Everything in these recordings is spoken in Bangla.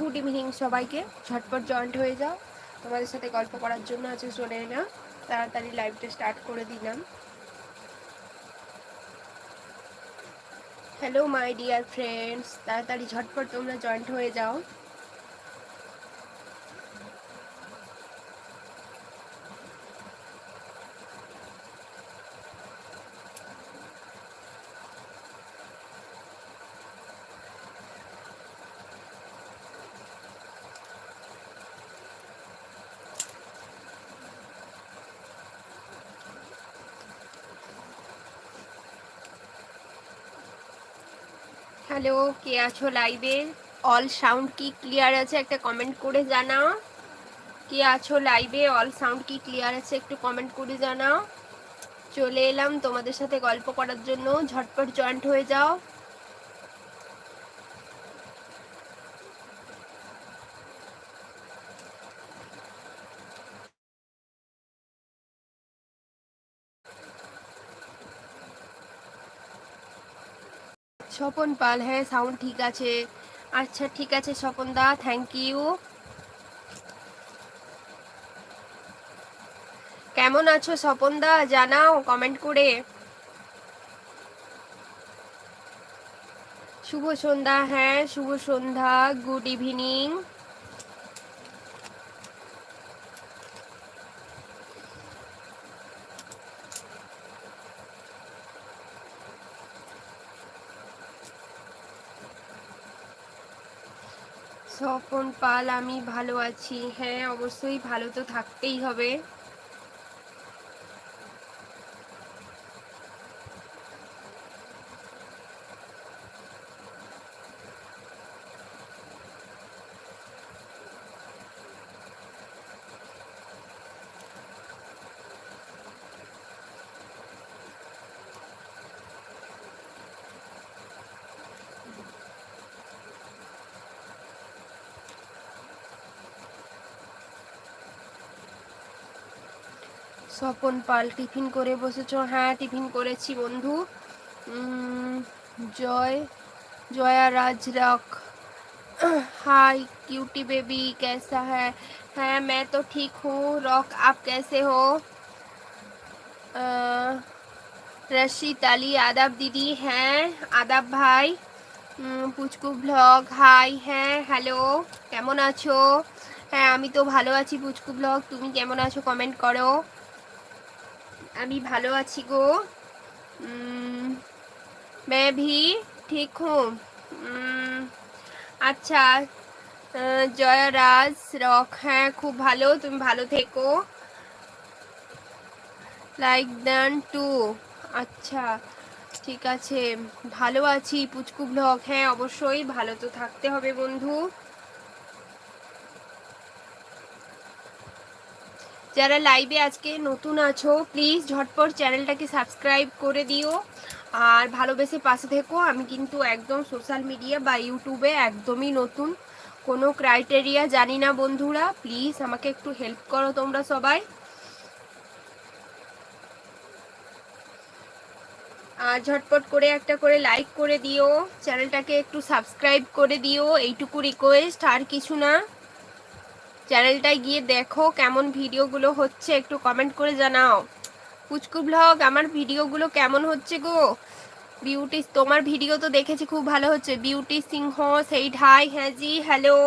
গুড ইভিনিং সবাইকে। ঝটপট জয়েন্ট হয়ে যাও। তোমাদের সাথে গল্প করার জন্য আছে চলে না তাড়াতাড়ি লাইভটা স্টার্ট করে দিলাম। হ্যালো মাই ডিয়ার ফ্রেন্ডস তাড়াতাড়ি ঝটপট তোমরা জয়েন্ট হয়ে যাও। হ্যালো কে আছো লাইভে অল সাউন্ড কি ক্লিয়ার আছে একটা কমেন্ট করে জানাও। কে আছো লাইভে অল সাউন্ড কি ক্লিয়ার আছে একটু কমেন্ট করে জানাও। চলে এলাম তোমাদের সাথে গল্প করার জন্য। ঝটপট জয়েন্ট হয়ে যাও। স্বপন পাল হ্যাঁ সাউন্ড ঠিক আছে। আচ্ছা ঠিক আছে, স্বপন দা থ্যাংক ইউ কেমন আছো স্বপন দা? জানাও কমেন্ট করে। শুভ সন্ধ্যা হ্যাঁ শুভ সন্ধ্যা গুড ইভিনিং স্বপন পাল আমি ভালো আছি। হ্যাঁ অবশ্যই ভালো তো থাকতেই হবে। স্বপন পাল টিফিন করে বসেছ হ্যাঁ টিফিন করেছি বন্ধু জয় জয়া রাজ रख हाय क्यूटी बेबी कैसा है है मैं तो ठीक हूँ रॉक आप कैसे हो रशीद अली आदाब दीदी हैं आदाब भाई পুচকু ব্লগ হাই হ্যাঁ হ্যালো কেমন আছো হ্যাঁ আমি তো ভালো আছি পুচকু ব্লগ তুমি কেমন আছো কমেন্ট করো আমি ভালো আছি গো। मैं भी ঠিক হুম আচ্ছা জয়রাজ, রক হ্যাঁ খুব ভালো, তুমি ভালো থেকো। লাইক দেন টু আচ্ছা ঠিক আছে, ভালো আছি পুচকু ব্লগ হ্যাঁ অবশ্যই ভালো তো থাকতে হবে বন্ধু। যারা লাইভে আজকে নতুন আছো প্লিজ ঝটপট চ্যানেলটাকে সাবস্ক্রাইব করে দিও। আর ভালোবেসে পাশে থেকো, আমি কিন্তু একদম সোশ্যাল মিডিয়া বা ইউটিউবে একদমই নতুন। কোনো ক্রাইটেরিয়া জানি না বন্ধুরা প্লিজ আমাকে একটু হেল্প করো তোমরা সবাই। আর ঝটপট করে একটা করে লাইক করে দিও চ্যানেলটাকে একটু সাবস্ক্রাইব করে দিও, এইটুকু রিকোয়েস্ট আর কিছু না। চ্যানেলটায় গিয়ে দেখো কেমন ভিডিওগুলো হচ্ছে, একটু কমেন্ট করে জানাও। পুচকু ব্লগ, আমার ভিডিওগুলো কেমন হচ্ছে গো? বিউটি, তোমার ভিডিও তো দেখেছি, খুব ভালো হচ্ছে। বিউটি সিংহ, সেই ঢাই হ্যাঁ জি হ্যালো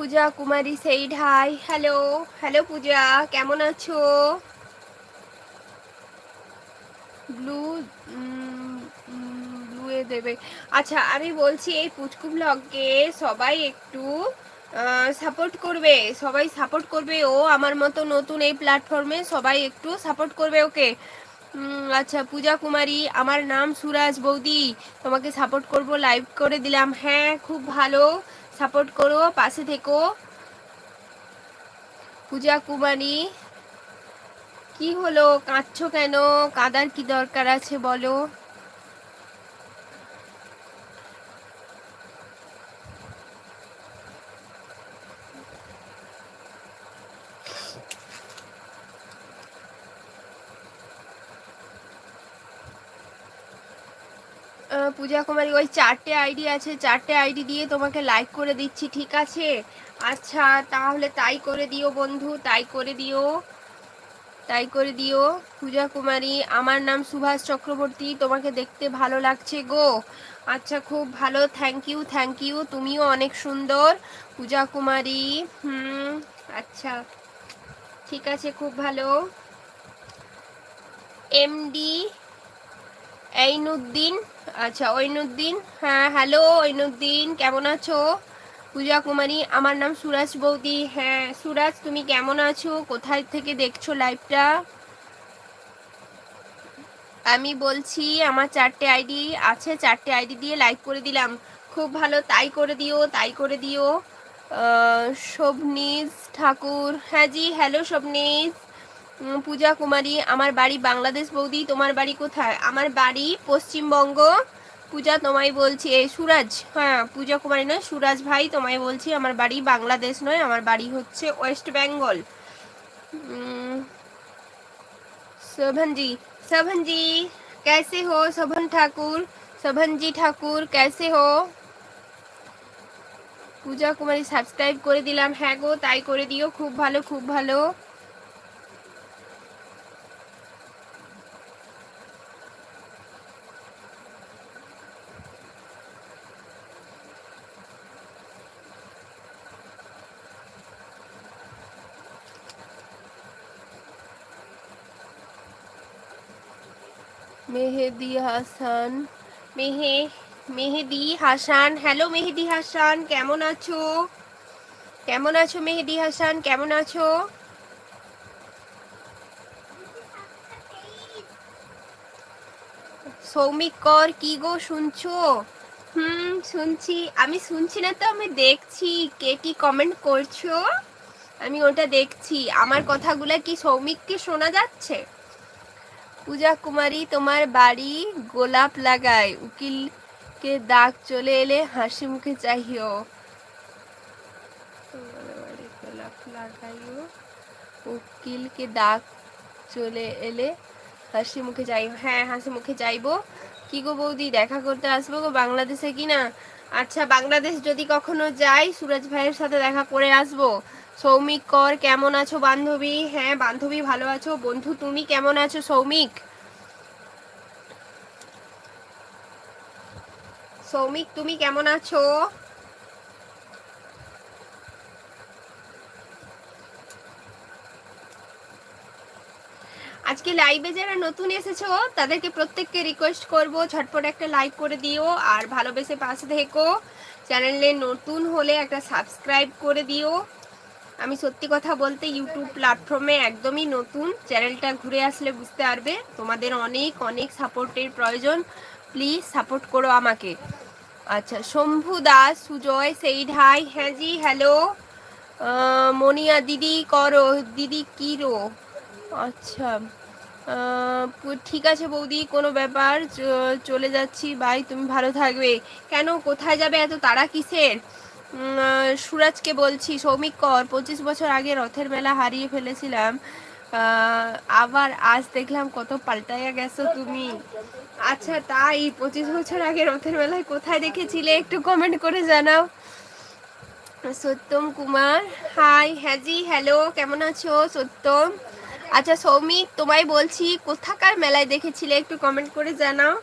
পূজা, কুমারী সেই ঢাই হ্যালো হ্যালো পূজা, কেমন আছো? ব্লু ব্লু এ দেবে। আচ্ছা আমি বলছি এই পুচকু ব্লগকে সবাই একটু সাপোর্ট করবে, সবাই সাপোর্ট করবে। ও আমার মতো নতুন এই প্ল্যাটফর্মে সবাই একটু সাপোর্ট করবে ওকে। আচ্ছা পূজা, কুমারী, আমার নাম সুরাজ বৌদি। তোমাকে সাপোর্ট করব লাইভ করে দিলাম। হ্যাঁ খুব ভালো। সাপোর্ট করো, পাশে থেকো। পূজা কুমারী, কি হলো? কাঁদছো কেন? কাদার কি দরকার আছে বলো? পূজা কুমারী, ওই চারটে আইডি আছে, চারটে আইডি দিয়ে তোমাকে লাইক করে দিচ্ছি, ঠিক আছে? আচ্ছা তাহলে তাই করে দিও বন্ধু, তাই করে দিও। তাই করে দিও, পূজা কুমারী। আমার নাম সুভাষ চক্রবর্তী, তোমাকে দেখতে ভালো লাগছে গো। আচ্ছা খুব ভালো থ্যাংক ইউ থ্যাংক ইউ তুমিও অনেক সুন্দর। পূজা কুমারী, হুম আচ্ছা ঠিক আছে, খুব ভালো। এমডি এইনুদ্দিন আচ্ছা ঐনুদ্দিন। হ্যাঁ হ্যালো ঐনুদ্দিন। কেমন আছো? পূজা কুমারী, আমার নাম সুরাজ বৌদি। হ্যাঁ সুরাজ, তুমি কেমন আছো? কোথায় থেকে দেখছ লাইভটা আমি বলছি, আমার চারটে আইডি আছে, চারটে আইডি দিয়ে লাইক করে দিলাম। খুব ভালো, তাই করে দিও, তাই করে দিও। শোভনিজ ঠাকুর। হ্যাঁ জি হ্যালো শোভনিজ। পূজা কুমারী আমার বাড়ি বাংলাদেশ বৌদি তোমার বাড়ি কোথায় আমার বাড়ি পশ্চিমবঙ্গ পূজা তোমায় বলছি এই সুরাজ হ্যাঁ পূজা কুমারী নয় সুরাজ ভাই তোমায় বলছি আমার বাড়ি বাংলাদেশ নয় আমার বাড়ি হচ্ছে ওয়েস্ট বেঙ্গল উম, शोभन जी शोभन जी कैसे हो शोभन ठाकुर शोभन जी ठाकुर कैसे हो পূজা কুমারী সাবস্ক্রাইব করে দিলাম হ্যাঁ গো তাই করে দিও খুব ভালো খুব ভালো মেহেদি হাসান। মেহে, মেহেদি হাসান। হ্যালো মেহেদি হাসান, কেমন আছো? কেমন আছো, মেহেদি হাসান? কেমন আছো? সৌমিক কর, কি গো শুনছো? হুম, শুনছি। আমি শুনছি না তো, আমি দেখছি। কে কি কমেন্ট করছ? আমি ওটা দেখছি। আমার কথাগুলো কি সৌমিককে শোনা যাচ্ছে? পূজা কুমারী তোমার বাড়ি গোলাপ লাগায়। উকিলকে দাগ চলে এলে হাসি মুখে চাহিও। গোলাপ লাগাইও। উকিলকে দাগ চলে এলে হাসি মুখে যাইব হ্যাঁ হাসি মুখে যাইবো কি গো বৌদি, দেখা করতে আসব গো বাংলাদেশে কি না আচ্ছা বাংলাদেশ যদি কখনো যাই, সুরজ ভাইয়ের সাথে দেখা করে আসব। সৌমিক কর, কেমন আছো বান্ধবী? হ্যাঁ বান্ধবী ভালো আছো। বন্ধু, তুমি কেমন আছো সৌমিক? সৌমিক, তুমি কেমন আছো? আজকে লাইভে যারা নতুন এসেছ, তাদেরকে প্রত্যেককে রিকোয়েস্ট করব, ঝটপট একটা লাইক করে দিও আর ভালোবেসে পাশে থেকো। চ্যানেলে নতুন হলে একটা সাবস্ক্রাইব করে দিও। আমি সত্যি কথা বলতে ইউটিউব প্ল্যাটফর্মে একদমই নতুন। চ্যানেলটা ঘুরে আসলে বুঝতে পারবে। তোমাদের অনেক অনেক সাপোর্টের প্রয়োজন। প্লিজ সাপোর্ট করো আমাকে। আচ্ছা শম্ভু দাস, সুজয় সেই ঢাই হ্যাঁ জি হ্যালো মনিয়া, দিদি, করো, দিদি, কিরো? আচ্ছা ঠিক আছে বৌদি, কোনো ব্যাপার? চলে যাচ্ছি বাই তুমি ভালো থাকবে। কেন, কোথায় যাবে এত তাড়া কিসের? সুরাজকে বলছি, সৌমিক কর, পঁচিশ বছর আগে রথের মেলা হারিয়ে ফেলেছিলাম। আবার আজ দেখলাম কত পাল্টাইয়া গেছো তুমি। আচ্ছা তাই পঁচিশ বছর আগে রথের মেলায় কোথায় দেখেছিলে একটু কমেন্ট করে জানাও। সত্যম কুমার হাই হ্যাজি হ্যালো কেমন আছো সত্যম? আচ্ছা সৌমিক, তোমায় বলছি, কোথাকার মেলায় দেখেছিলে একটু কমেন্ট করে জানাও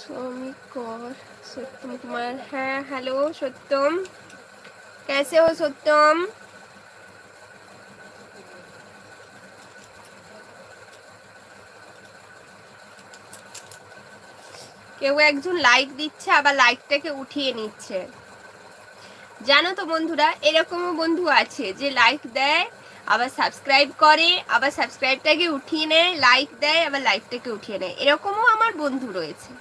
সৌমিক কর সত্যম কুমার হ্যাঁ হ্যালো সত্যম कैसे हो सत्यम কেউ একজন লাইক দিচ্ছে আবার লাইকটাকে উঠিয়ে নিচ্ছে জানো তো বন্ধুরা এরকমও বন্ধু আছে যে লাইক দেয় আবার সাবস্ক্রাইব করে আবার সাবস্ক্রাইবটাকে উঠিয়ে নেয় লাইক দেয় আবার লাইকটাকে উঠিয়ে নেয় এরকমও আমার বন্ধু রয়েছে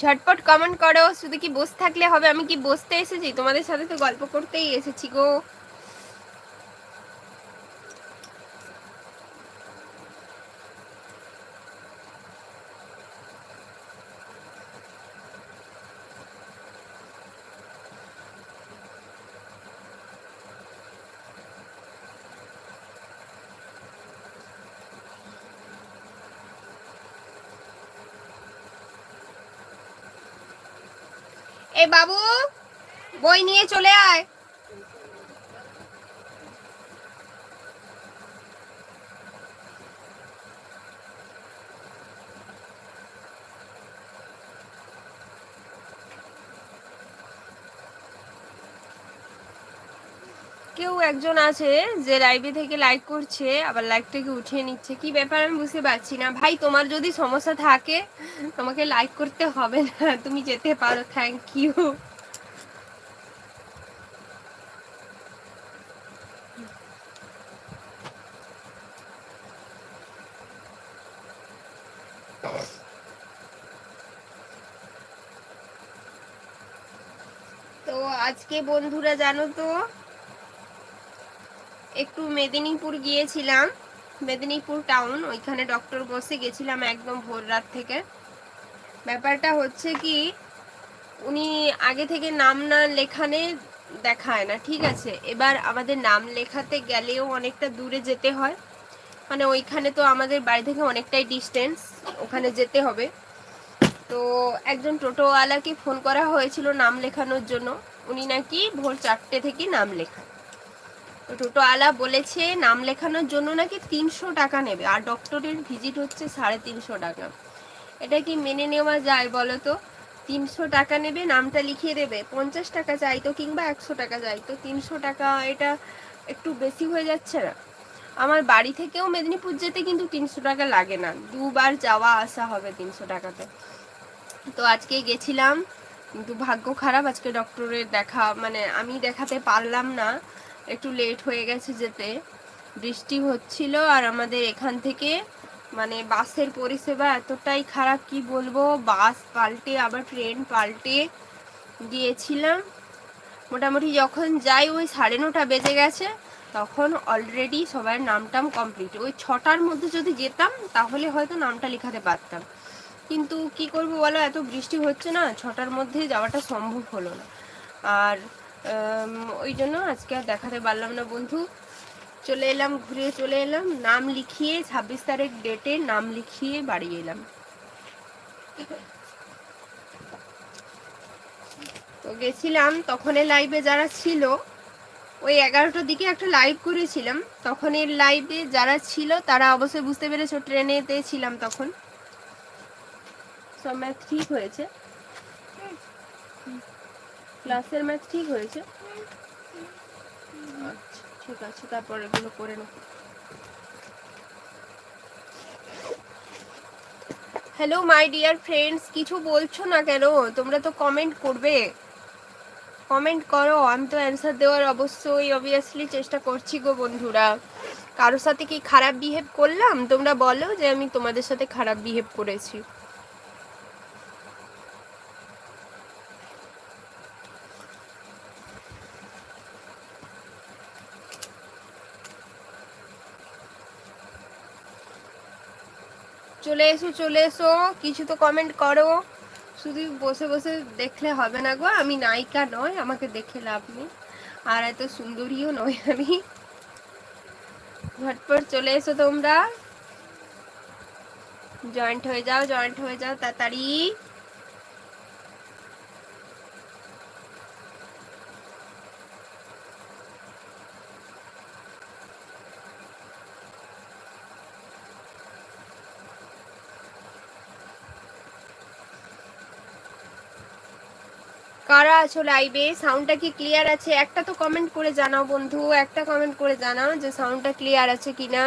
ঝটপট কমেন্ট করো। শুধু কি বসে থাকলে হবে? আমি কি বসতে এসেছি? তোমাদের সাথে তো গল্প করতেই এসেছি গো। এ বাবু বই নিয়ে চলে আয়। কেউ একজন আছে যে লাইভে থেকে লাইক করছে, আবার লাইকটাকে উঠিয়ে নিচ্ছে। কি ব্যাপার আমি বুঝতে পারছি না। ভাই, তোমার যদি সমস্যা থাকে, তোমাকে লাইক করতে হবে না। তুমি যেতে পারো থ্যাংক ইউ তো আজকে বন্ধুরা জানো তো একটু মেদিনীপুর গিয়েছিলাম, মেদিনীপুর টাউন ওইখানে ডক্টর বসে গেছিলাম একদম ভোর রাত থেকে। ব্যাপারটা হচ্ছে কি, উনি আগে থেকে নাম না লেখানে দেখায় না, ঠিক আছে? এবার আমাদের নাম লেখাতে গেলেও অনেকটা দূরে যেতে হয়। মানে ওইখানে তো আমাদের বাড়ি থেকে অনেকটাই ডিস্টেন্স ওখানে যেতে হবে। তো একজন টোটোওয়ালাকে ফোন করা হয়েছিল নাম লেখানোর জন্য। উনি নাকি ভোর চারটে থেকে নাম লেখায়। তো টোটোওয়ালা বলেছে নাম লেখানোর জন্য নাকি তিনশো টাকা নেবে, আর ডক্টরের ভিজিট হচ্ছে সাড়ে তিনশো টাকা। এটা কি মেনে নেওয়া যায় বলো তো? তিনশো টাকা নেবে, নামটা লিখিয়ে দেবে, পঞ্চাশ টাকা চাইতো কিংবা একশো টাকা চাইতো, তিনশো টাকা এটা একটু বেশি হয়ে যাচ্ছে না। আমার বাড়ি থেকেও মেদিনীপুর যেতে কিন্তু তিনশো টাকা লাগে না, দুবার যাওয়া আসা হবে তিনশো টাকাতে। তো আজকে গেছিলাম কিন্তু ভাগ্য খারাপ, আজকে ডক্টরের দেখা মানে আমি দেখাতে পারলাম না। একটু লেট হয়ে গেছে যেতে। বৃষ্টি হচ্ছিল আর আমাদের এখান থেকে মানে বাসের পরিষেবা এতটাই খারাপ, কি বলব? বাস পাল্টে, আবার ট্রেন পাল্টে গিয়েছিলাম। মোটামুটি যখন যাই, ওই সাড়ে নটা বেজে গেছে। তখন অলরেডি সবার নামটাম কমপ্লিট ওই ছটার মধ্যে যদি যেতাম, তাহলে হয়তো নামটা লেখাতে পারতাম। কিন্তু কি করব বলো? এত বৃষ্টি হচ্ছে না, ছটার মধ্যে যাওয়াটা সম্ভব হলো না। আর ওই জন্য আজকে আর দেখাতে পারলাম না, বন্ধু। চলে এলাম, ঘুরে চলে এলাম। নাম লিখিয়ে ছাব্বিশ তারিখ ডেটে নাম লিখিয়ে বাড়ি এলাম। তো গেছিলাম তখন লাইভে যারা ছিল, ওই এগারোটার দিকে একটা লাইভ করেছিলাম। তখন এর লাইভে যারা ছিল, তারা অবশ্যই বুঝতে পেরেছ ট্রেনেতে ছিলাম তখন। সব ম্যাথ ঠিক হয়েছে। ক্লাসের ম্যাথ ঠিক হয়েছে। আচ্ছা। ঠিক আছে তারপর এগুলো করে নেব। হ্যালো মাই ডিয়ার ফ্রেন্ডস কিছু বলছো না কেন? তোমরা তো কমেন্ট করবে। কমেন্ট করো আমি তো অ্যান্সার দেওয়ার অবশ্যই অবভিয়াসলি চেষ্টা করছি গো বন্ধুরা। কারোর সাথে কি খারাপ বিহেভ করলাম? তোমরা বলো যে আমি তোমাদের সাথে খারাপ বিহেভ করেছি। চলে এসো চলে এসো। কিছু তো কমেন্ট করো। শুধু বসে বসে দেখলে হবে না গো। আমি নায়িকা নয় আমাকে দেখে লাভ নেই। আর এত সুন্দরীও নয় আমি। ঝটপট চলে এসো তোমরা। জয়েন্ট হয়ে যাও জয়েন্ট হয়ে যাও, তাড়াতাড়ি। কারা আছো লাইভে সাউন্ডটা কি ক্লিয়ার আছে? একটা তো কমেন্ট করে জানাও বন্ধু, একটা কমেন্ট করে জানাও যে সাউন্ডটা ক্লিয়ার আছে কিনা।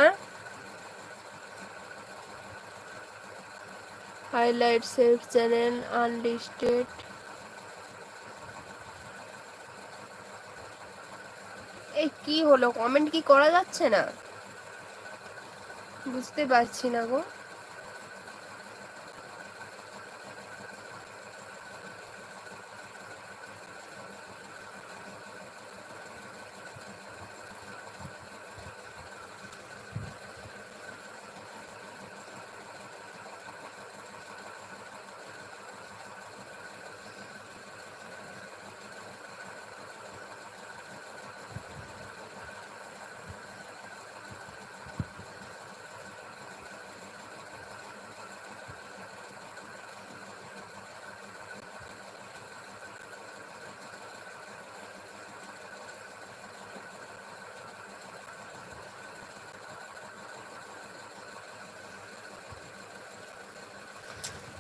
হাইলাইট সেভ চ্যানেল আনলিস্টেড এই কি হলো? কমেন্ট কি করা যাচ্ছে না? বুঝতে পারছি না গো।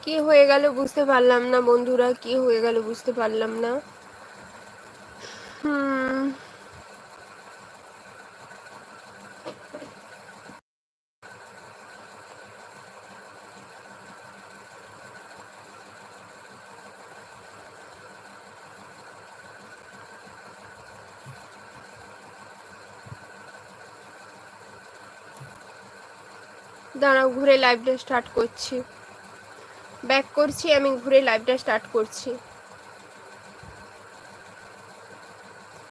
কি হয়ে গেল বুঝতে পারলাম না, বন্ধুরা, কি হয়ে গেল বুঝতে পারলাম না। হুম। দাঁড়াও, ঘুরে লাইভটা স্টার্ট করছি। করছি আমি ঘুরে লাইভটা স্টার্ট করছি।